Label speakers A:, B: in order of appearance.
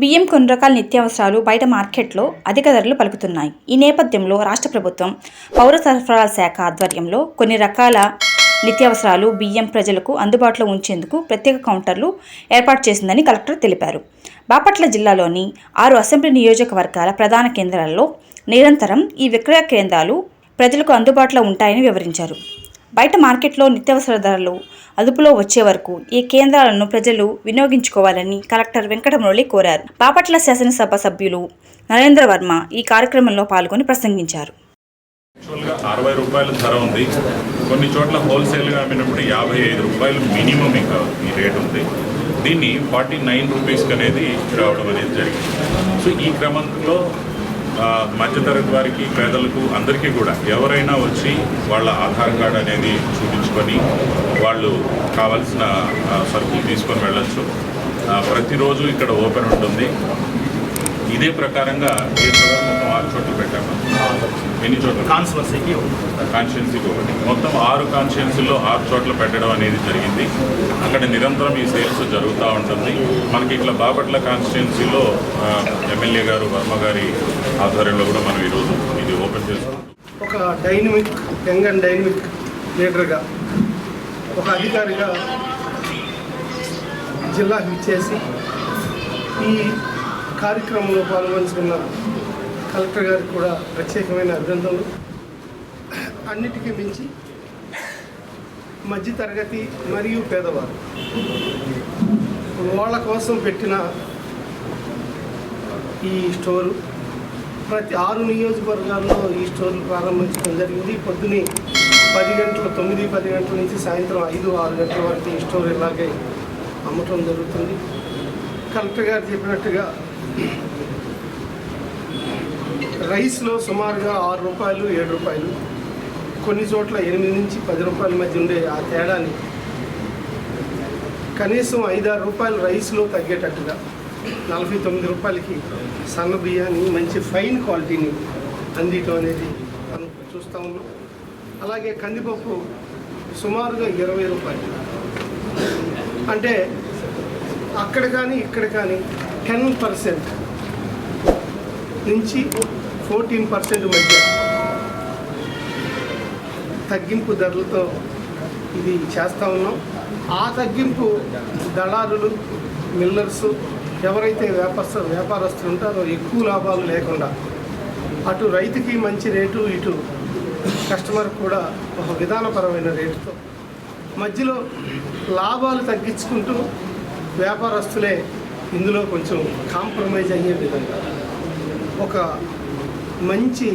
A: బియ్యం కొన్ని రకాల నిత్యావసరాలు బయట మార్కెట్లో అధిక ధరలు పలుకుతున్నాయి. ఈ నేపథ్యంలో రాష్ట్ర ప్రభుత్వం పౌర సరఫరాల శాఖ ఆధ్వర్యంలో కొన్ని రకాల నిత్యావసరాలు బియ్యం ప్రజలకు అందుబాటులో ఉంచేందుకు ప్రత్యేక కౌంటర్లు ఏర్పాటు చేసిందని కలెక్టర్ తెలిపారు. బాపట్ల జిల్లాలోని ఆరు అసెంబ్లీ నియోజకవర్గాల ప్రధాన కేంద్రాల్లో నిరంతరం ఈ విక్రయ కేంద్రాలు ప్రజలకు అందుబాటులో ఉంటాయని వివరించారు. బయట మార్కెట్లో నిత్యావసర ధరలు అదుపులో వచ్చే వరకు ఈ కేంద్రాలను ప్రజలు వినియోగించుకోవాలని కలెక్టర్ వెంకటమురళి కోరారు. బాపట్ల శాసనసభ సభ్యులు నరేంద్ర వర్మ ఈ కార్యక్రమంలో పాల్గొని ప్రసంగించారు.
B: యాక్చువల్గా అరవై రూపాయల ధర ఉంది. కొన్ని చోట్ల హోల్సేల్గా అమ్మినప్పుడు యాభై ఐదు రూపాయలు మినిమం ఇంకా ఈ రేట్ ఉంది. దీన్ని ఫార్టీ నైన్ రూపీస్కి అనేది రావడం అనేది జరిగింది. సో ఈ క్రమంలో మధ్యతరగతి వారికి పేదలకు అందరికీ కూడా ఎవరైనా వచ్చి వాళ్ళ ఆధార్ కార్డ్ అనేది చూపించుకొని వాళ్ళు కావాల్సిన సరుకులు తీసుకొని వెళ్ళొచ్చు. ప్రతిరోజు ఇక్కడ ఓపెన్ ఉంటుంది. ఇదే ప్రకారంగా మొత్తం ఆరు చోట్ల పెట్టాము. ఎన్ని చోట్ల?
C: కాన్స్వర్సీకి
B: కాన్స్టిట్యున్సీకి ఒకటి. మొత్తం ఆరు కాన్స్టిట్యున్సీలో ఆరు చోట్ల పెట్టడం అనేది జరిగింది. అక్కడ నిరంతరం ఈ సేల్స్ జరుగుతూ ఉంటుంది. మనకి ఇట్లా బాపట్ల కాన్స్టిట్యున్సీలో ఎమ్మెల్యే గారు వర్మ గారి ఆధ్వర్యంలో కూడా మనం ఈరోజు ఇది ఓపెన్ చేస్తాం
C: ఒక డైనమిక్ యంగ్ అండ్ డైనమిక్ లీడర్గా ఒక అధికారిగా జిల్లాకు ఇచ్చేసి ఈ కార్యక్రమంలో పాల్గొంచుకున్న కలెక్టర్ గారికి కూడా ప్రత్యేకమైన అభినందనలు. అన్నిటికీ మించి మధ్యతరగతి మరియు పేదవారు వాళ్ళ కోసం పెట్టిన ఈ స్టోరు ప్రతి ఆరు నియోజకవర్గాల్లో ఈ స్టోర్లు ప్రారంభించడం జరిగింది. పొద్దునే పది గంటల తొమ్మిది పది గంటల నుంచి సాయంత్రం ఐదు ఆరు గంటల వరకు ఈ స్టోర్ ఇలాగే అమ్మటం జరుగుతుంది. కలెక్టర్ గారు చెప్పినట్టుగా రైస్లో సుమారుగా ఆరు రూపాయలు ఏడు రూపాయలు. కొన్ని చోట్ల ఎనిమిది నుంచి పది రూపాయల మధ్య ఉండే ఆ తేడాని కనీసం ఐదారు రూపాయలు రైస్లో తగ్గేటట్టుగా నలభై తొమ్మిది రూపాయలకి సన్న బియ్యాన్ని మంచి ఫైన్ క్వాలిటీని అందియటం అనేది మనం చూస్తూ ఉన్నాం. అలాగే కందిపప్పు సుమారుగా ఇరవై రూపాయలు. అంటే అక్కడ కానీ ఇక్కడ కానీ టెన్ పర్సెంట్ నుంచి ఫోర్టీన్ పర్సెంట్ మధ్య తగ్గింపు ధరలతో ఇది చేస్తూ ఉన్నాం. ఆ తగ్గింపు దళారులు మిల్లర్స్ ఎవరైతే వ్యాపార వ్యాపారస్తులు ఉంటారో ఎక్కువ లాభాలు లేకుండా అటు రైతుకి మంచి రేటు ఇటు కస్టమర్ కూడా ఒక విధానపరమైన రేటుతో మధ్యలో లాభాలు తగ్గించుకుంటూ వ్యాపారస్తులే ఇందులో కొంచెం కాంప్రమైజ్ అయ్యే విధంగా ఒక మంచి